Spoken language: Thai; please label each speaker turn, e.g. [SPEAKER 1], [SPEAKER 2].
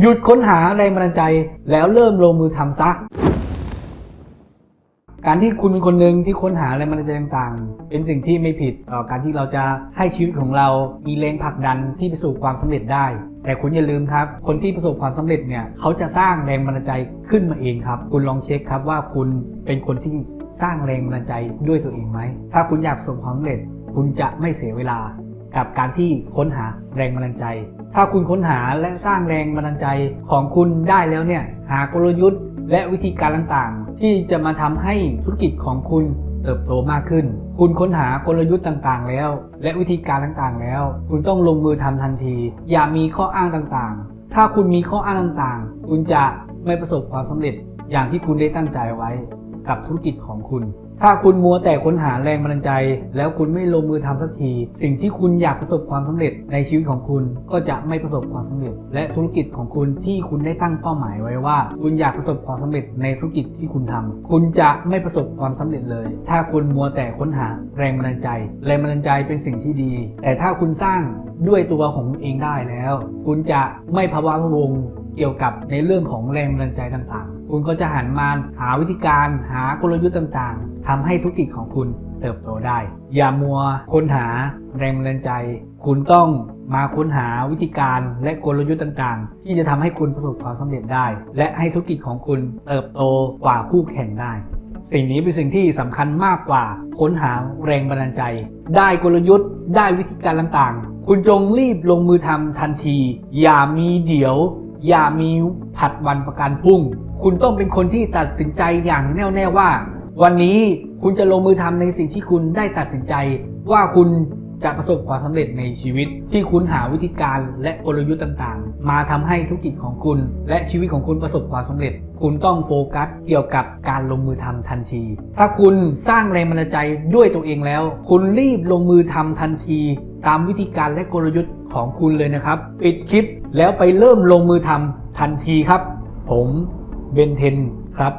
[SPEAKER 1] หยุดค้นหาแรงบันดาลใจแล้วเริ่มลงมือทำซะ การที่คุณเป็นคนหนึ่งที่ค้นหาแรงบันดาลใจต่างๆ เป็นสิ่งที่ไม่ผิดต่อการที่เราจะให้ชีวิตของเรามีแรงผลักดันที่ไปสู่ความสำเร็จได้ แต่คุณอย่าลืมครับ คนที่ประสบความสำเร็จเนี่ยเขาจะสร้างแรงบันดาลใจขึ้นมาเองครับ คุณลองเช็คครับว่าคุณเป็นคนที่สร้างแรงบันดาลใจด้วยตัวเองไหม ถ้าคุณอยากประสบความสำเร็จ คุณจะไม่เสียเวลา กับการที่ค้นหาแรงบันดาลใจ ถ้าคุณค้นหาและสร้างแรงบันดาลใจของคุณได้แล้วเนี่ยหากลยุทธ์ และวิธีการต่างๆ ที่จะมาทำให้ธุรกิจของคุณเติบโตมากขึ้น คุณค้นหากลยุทธ์ต่างๆ แล้ว และวิธีการต่างๆ แล้ว คุณต้องลงมือทำทันที อย่ามีข้ออ้างต่างๆ ถ้าคุณมีข้ออ้างต่างๆ คุณจะไม่ประสบความสำเร็จอย่างที่คุณได้ตั้งใจไว้ กับธุรกิจของคุณ ถ้าคุณมัวแต่ค้นหาแรงบันดาลใจ แล้วคุณไม่ลงมือทำสักที สิ่งที่คุณอยากประสบความสำเร็จในชีวิตของคุณก็จะไม่ประสบความสำเร็จ และธุรกิจของคุณที่คุณได้ตั้งเป้าหมายไว้ว่า คุณอยากประสบความสำเร็จในธุรกิจที่คุณทำคุณจะไม่ประสบความสำเร็จเลย ถ้าคุณมัวแต่ค้นหาแรงบันดาลใจ แรงบันดาลใจเป็นสิ่งที่ดี แต่ถ้าคุณสร้างด้วยตัวของคุณเองได้แล้ว คุณจะไม่ภาวะพะวง เกี่ยวกับในเรื่องของแรงบันดาลใจต่างๆ คุณก็จะหันมาหาวิธีการหากลยุทธ์ต่างๆทำให้ธุรกิจของคุณเติบโตได้ อย่ามัวค้นหาแรงบันดาลใจ คุณต้องมาค้นหาวิธีการและกลยุทธ์ต่างๆ ที่จะทำให้คุณประสบความสำเร็จได้ และให้ธุรกิจของคุณเติบโตกว่าคู่แข่งได้ สิ่งนี้เป็นสิ่งที่สำคัญมากกว่าค้นหาแรงบันดาลใจ ได้กลยุทธ์ ได้วิธีการต่างๆ คุณจงรีบลงมือทำทันที อย่ามีเดี๋ยว อย่ามีผัดวันประกันพรุ่ง คุณต้องเป็นคนที่ตัดสินใจอย่างแน่วแน่ว่า วันนี้คุณจะลงมือทำในสิ่งที่คุณได้ตัดสินใจ ว่าคุณจะประสบความสำเร็จในชีวิต ที่คุณหาวิธีการและกลยุทธ์ต่างๆ มาทำให้ธุรกิจของคุณ และชีวิตของคุณประสบความสำเร็จ คุณต้องโฟกัสเกี่ยวกับการลงมือทำทันที ถ้าคุณสร้างแรงบันดาลใจด้วยตัวเองแล้ว คุณรีบลงมือทำทันที ตามวิธีการและกลยุทธ์ของคุณเลยนะครับ ปิดคลิปแล้วไปเริ่มลงมือทำทันทีครับ ผมเบนเทนครับ